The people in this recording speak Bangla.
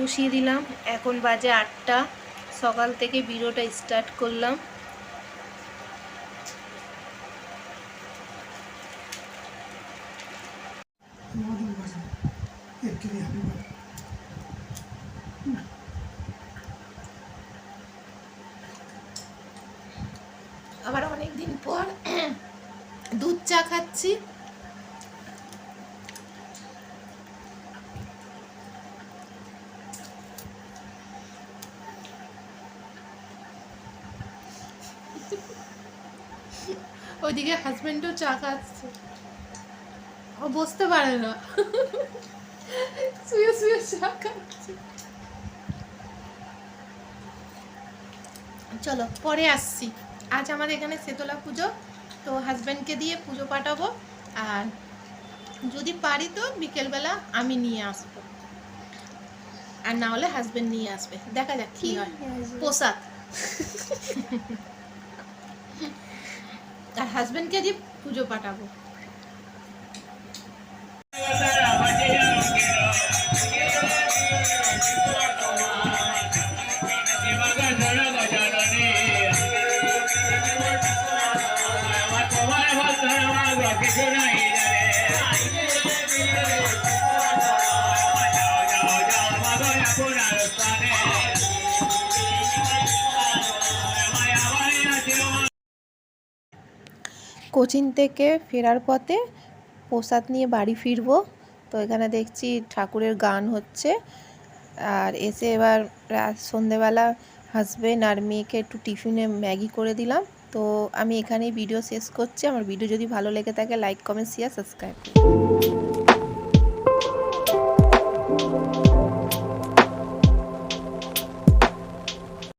বসিয়ে দিলাম। এখন বাজে আটটা। সকাল থেকে ভিডিওটা স্টার্ট করলাম। আবার অনেক দিন পর দুধ চা খাচ্ছি। ওইদিকে হাজবেন্ডও চা খাচ্ছে। ও বসতে পারে না। শুয়ে শুয়ে চা খাচ্ছে। চলো পরে আসছি। আজ আমাদের এখানে শীতলা পুজো তো হাজব্যান্ডকে দিয়ে পুজো পাঠাবো। আর যদি পারি তো বিকেলবেলা আমি নিয়ে আসব। আর না হলে হাজব্যান্ড নিয়ে আসবে। দেখা যাক কি হয়। পোশাক আর হাজব্যান্ডকে দিয়ে পুজো পাঠাবো কোচিং থেকে ফেরার পথে প্রসাদ নিয়ে বাড়ি ফিরব। তো এখানে দেখছি ঠাকুরের গান হচ্ছে। আর এসে এবার সন্ধেবেলা হাজব্যান্ড আর মেয়েকে একটু টিফিনে ম্যাগি করে দিলাম। তো আমি এখানেই ভিডিও শেষ করছি। আমার ভিডিও যদি ভালো লেগে থাকে লাইক কমেন্ট শেয়ার সাবস্ক্রাইব